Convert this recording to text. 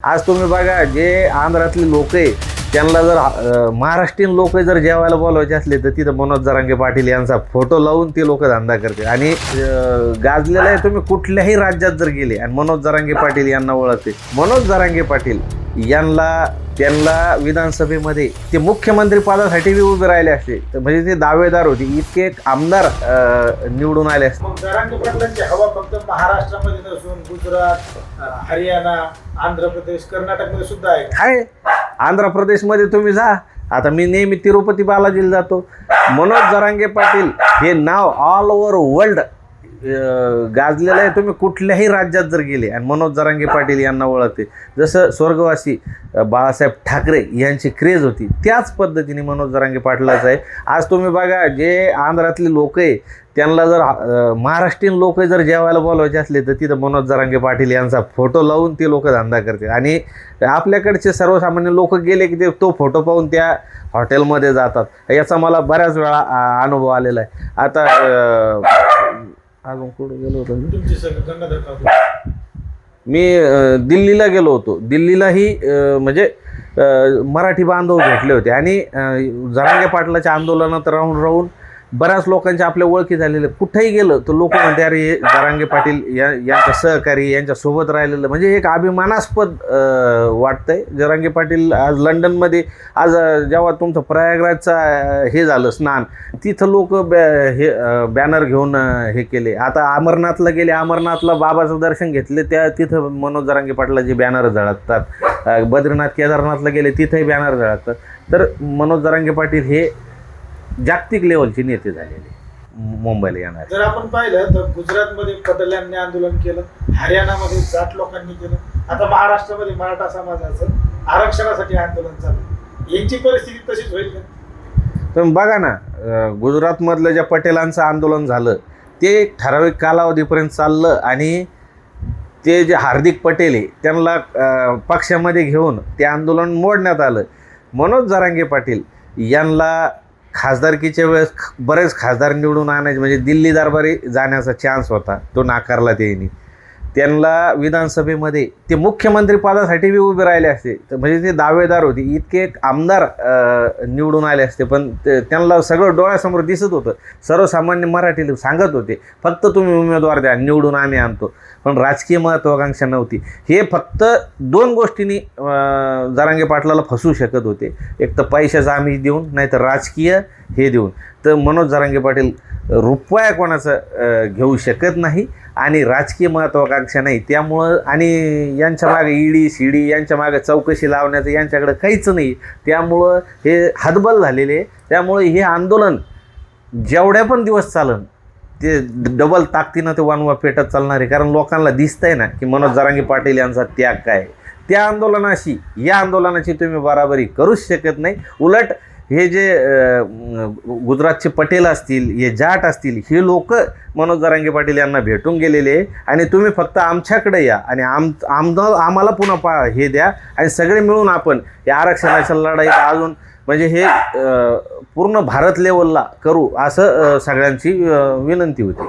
आज तुम्ही बघा जे आंध्रातले लोक आहे त्यांना जर महाराष्ट्रीयन लोक जर जेवायला बोलवायचे असले तर तिथं मनोज जरांगे पाटील यांचा फोटो लावून ते लोक धंदा करते आणि गाजलेलं आहे तुम्ही कुठल्याही राज्यात जर गेले आणि मनोज जरांगे पाटील यांना ओळखते. मनोज जरांगे पाटील यांना त्यांना विधानसभेमध्ये ते मुख्यमंत्री पदासाठी बी उभे राहिले असते. तर म्हणजे ते दावेदार होते. इतके एक आमदार निवडून आले असते. मग जरांगे पाटलांची हवा फक्त महाराष्ट्रामध्ये नसून गुजरात हरियाणा आंध्र प्रदेश कर्नाटकमध्ये सुद्धा आहे. आंध्र प्रदेशमध्ये तुम्ही जा. आता मी नेहमी तिरुपती बालाजीला जातो. मनोज जरांगे पाटील हे नाव ऑल ओव्हर वर्ल्ड गाजलेलं आहे. तुम्ही कुठल्याही राज्यात जर गेले आणि मनोज जरांगे पाटील यांना ओळखते जसं स्वर्गवासी बाळासाहेब ठाकरे यांची क्रेज होती त्याच पद्धतीने मनोज जरांगे पाटलाचं आहे. आज तुम्ही बघा जे आंध्रातले लोक आहे त्यांना जर महाराष्ट्रीयन लोक जर जेवायला बोलवायचे असले तर तिथं मनोज जरांगे पाटील यांचा फोटो लावून ते लोक धंदा करते आणि आपल्याकडचे सर्वसामान्य लोक गेले की ते तो फोटो पाहून त्या हॉटेलमध्ये जातात. याचा मला बऱ्याच वेळा अनुभव आलेला आहे. आता अजून कुठं गेलो होतो मी? तुमची सगळं गंगाधर ठाकूर मी अ, दिल्लीला गेलो होतो. दिल्लीलाही अ, म्हणजे अ, मराठी बांधव भेटले होते. आणि अ, जरांगे पाटलाच्या आंदोलनात राहून राहून बऱ्याच लोकांच्या आपल्या ओळखी झालेल्या कुठेही गेलं तर लोक म्हणते अरे हे जरांगे पाटील या यांच्या सहकारी यांच्यासोबत राहिलेलं. म्हणजे एक अभिमानास्पद वाटतंय. जरांगे पाटील आज लंडनमध्ये आज जेव्हा तुमचं प्रयागराजचा हे झालं स्नान तिथं लोक हे बॅनर घेऊन हे केले. आता अमरनाथला गेले अमरनाथला बाबाचं दर्शन घेतले त्या तिथं मनोज जरांगे पाटलाचे बॅनर झळकतात. बद्रीनाथ केदारनाथला गेले तिथंही बॅनर झळकतात. तर मनोज जरांगे पाटील हे जागतिक लेवलचे नेते झालेले. मुंबईला येणार. जर आपण पाहिलं तर गुजरातमध्ये पटेलांनी आंदोलन केलं हरियाणामध्ये जाट लोकांनी केलं आता महाराष्ट्रामध्ये मराठा समाजाचं आरक्षणासाठी आंदोलन चालू. यांची परिस्थिती तशीच होईल का? तुम्ही बघा ना गुजरातमधलं ज्या पटेलांचं आंदोलन झालं ते ठराविक कालावधीपर्यंत चाललं आणि ते जे हार्दिक पटेल आहे त्यांना पक्षामध्ये घेऊन ते आंदोलन मोडण्यात आलं. मनोज जरांगे पाटील यांना खासदारकीच्या वेळेस बरेच खासदार निवडून आणायचे. म्हणजे दिल्ली दरबारी जाण्याचा चान्स होता. तो नाकारला त्यांनी. त्यांना विधानसभेमध्ये ते मुख्यमंत्री पदासाठी बी उभे राहिले असते. तर म्हणजे ते दावेदार होते. इतके एक आमदार निवडून आले असते. पण ते- त्यांना सगळं डोळ्यासमोर दिसत होतं. सर्वसामान्य मराठी लोक सांगत होते. फक्त तुम्ही उमेदवार द्या निवडून आम्ही आणतो. पण राजकीय महत्त्वाकांक्षा नव्हती. हे फक्त दोन गोष्टींनी जरांगे पाटलाला फसवू शकत होते. एक तर पैशाचा आम्ही देऊन नाही तर राजकीय हे देऊन. तर मनोज जरांगे पाटील रुपया कोणाचं घेऊ शकत नाही आणि राजकीय महत्त्वाकांक्षा नाही. त्यामुळं आणि यांच्या मागे ईडी सी डी यांच्या मागे चौकशी लावण्याचं यांच्याकडे काहीच नाही. त्यामुळं हे हतबल झालेले त्यामुळे हे आंदोलन जेवढ्या पण दिवस चालन ते डबल ताकदीनं ते वानवा पेटत चालणार आहे. कारण लोकांना दिसतंय ना की मनोज जरांगे पाटील यांचा त्याग काय आहे. त्या आंदोलनाशी या आंदोलनाची तुम्ही बराबरी करूच शकत नाही. उलट हे जे गुजरातचे पटेल असतील हे जाट असतील हे लोक मनोज जरांगे पाटील यांना भेटून गेलेले आहे. आणि तुम्ही फक्त आमच्याकडे या आणि आम आम आम्हाला पुन्हा पा हे द्या आणि सगळे मिळून आपण या आरक्षणाच्या लढाईत अजून म्हणजे हे पूर्ण भारत लेवलला करू असं सगळ्यांची विनंती होती.